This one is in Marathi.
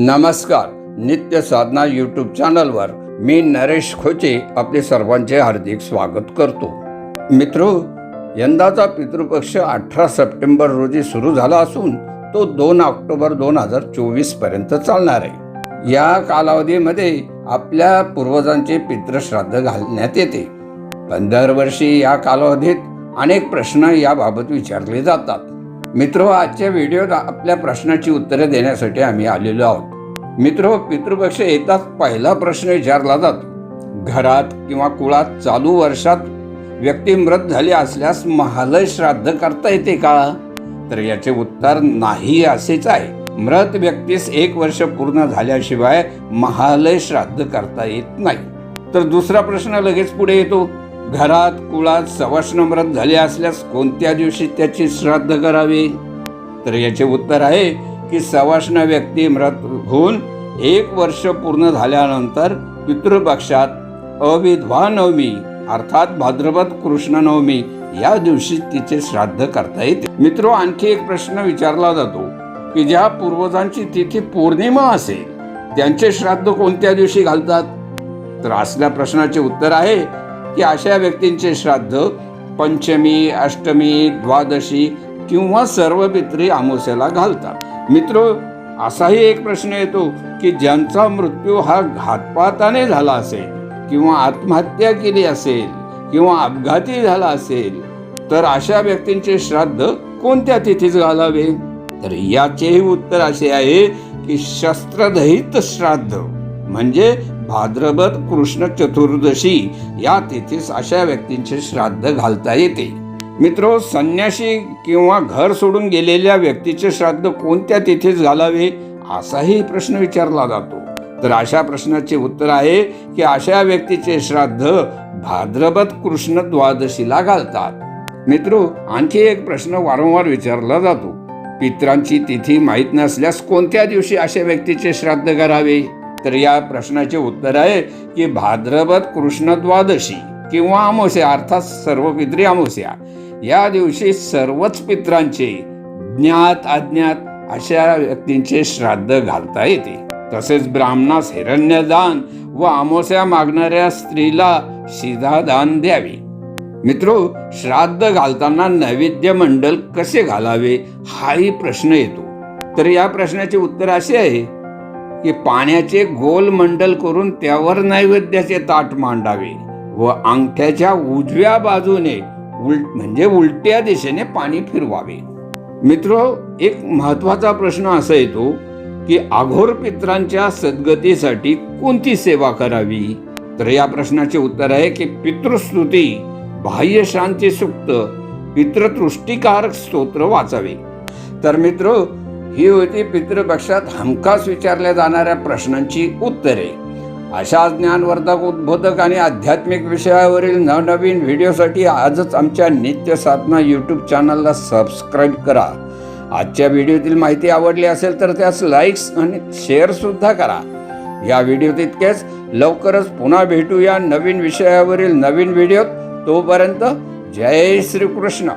नमस्कार नित्य साधना यूट्यूब चॅनलवर मी नरेश खोचे आपले सर्वांचे हार्दिक स्वागत करतो. मित्रो यंदाचा पितृपक्ष अठरा सप्टेंबर रोजी सुरू झाला असून तो दोन ऑक्टोबर दोन हजार चोवीसपर्यंत चालणार आहे. या कालावधीमध्ये आपल्या पूर्वजांचे पितृश्राद्ध घालण्यात येते. पण दरवर्षी या कालावधीत अनेक प्रश्न याबाबत विचारले जातात. मित्र आजच्या व्हिडिओत आपल्या प्रश्नाची उत्तरे देण्यासाठी आम्ही आलेलो आहोत. मित्र पितृपक्ष येताच पहिला प्रश्न विचारला जातो. घरात किंवा कुळात चालू वर्षात व्यक्ती मृत झाली असल्यास महालय श्राद्ध करता येते का? तर याचे उत्तर नाही असेच आहे. मृत व्यक्तीस एक वर्ष पूर्ण झाल्याशिवाय महालय श्राद्ध करता येत नाही. तर दुसरा प्रश्न लगेच पुढे येतो. घरात कुळात सवाष्ण मृत झाले असल्यास कोणत्या दिवशी त्याची श्राद्ध करावे? तर याचे उत्तर आहे की सवाष्ण व्यक्ती मृत होऊन एक वर्ष पूर्ण झाल्यानंतर पितृपक्षात अविध्वानवमी अर्थात भाद्रपद कृष्ण नवमी या दिवशी तिचे श्राद्ध करता येते. मित्र आणखी एक प्रश्न विचारला जातो की ज्या पूर्वजांची तिथी पौर्णिमा असेल त्यांचे श्राद्ध कोणत्या दिवशी घालतात? तर असल्या प्रश्नाचे उत्तर आहे की अशा व्यक्तींचे श्राद्ध पंचमी अष्टमी द्वादशी किंवा सर्व पित्री अमावस्याला घालतात. मित्र असाही एक प्रश्न येतो की ज्यांचा मृत्यू हा घातपाताने झाला असेल किंवा आत्महत्या केली असेल किंवा अपघाती झाला असेल तर अशा व्यक्तींचे श्राद्ध कोणत्या तिथीच घालावे? तर याचेही उत्तर असे आहे की शस्त्रदहित श्राद्ध म्हणजे भाद्रपद कृष्ण चतुर्दशी या तिथीस अशा व्यक्तींचे श्राद्ध घालता येते. मित्रो संन्याशी किंवा घर सोडून गेलेल्या व्यक्तीचे श्राद्ध कोणत्या तिथीस घालावे? असाही प्रश्न विचारला जातो. तर अशा प्रश्नाचे उत्तर आहे की अशा व्यक्तीचे श्राद्ध भाद्रपद कृष्ण द्वादशीला घालतात. मित्रो आणखी एक प्रश्न वारंवार विचारला जातो. पित्रांची तिथी माहीत नसल्यास कोणत्या दिवशी अशा व्यक्तीचे श्राद्ध करावे? तर या प्रश्नाचे उत्तर आहे की भाद्रपद कृष्ण द्वादशी किंवा अमावस्या अर्थात सर्व पित्री अमावस्या या दिवशी सर्वच पित्रांचे ज्ञात अज्ञात अशा व्यक्तींचे श्राद्ध घालता येते. तसेच ब्राह्मणास हिरण्यदान व अमावस्या मागणाऱ्या स्त्रीला दान द्यावे. मित्रो श्राद्ध घालताना नैवेद्य मंडल कसे घालावे हाही प्रश्न येतो. तर या प्रश्नाचे उत्तर असे आहे की पाण्याचे गोल मंडल करून त्यावर नैवेद्याचे ताट मांडावे व अंगठ्याच्या उजव्या बाजूने उलट म्हणजे उलट्या दिशेने पाणी फिरवावे. मित्र एक महत्त्वाचा प्रश्न असा येतो की आघोर पित्रांच्या सद्गतीसाठी कोणती सेवा करावी? तर या प्रश्नाचे उत्तर आहे की पितृस्तुती बाह्य शांती सुक्त पितृतृष्टिकारक स्तोत्र वाचावे. तर मित्र ही होती पितृपक्षात हमखास विचारल्या जाणाऱ्या प्रश्नांची उत्तरे. अशा ज्ञानवर्धक उद्बोधक आणि आध्यात्मिक विषयावरील नवनवीन व्हिडिओसाठी आजच आमच्या नित्य साधना यूट्यूब चॅनलला सबस्क्राईब करा. आजच्या व्हिडिओतील माहिती आवडली असेल तर त्यास लाईक्स आणि शेअरसुद्धा करा. या व्हिडिओत इतकेच लवकरच पुन्हा भेटूया नवीन विषयावरील नवीन व्हिडिओत. तोपर्यंत जय श्रीकृष्ण.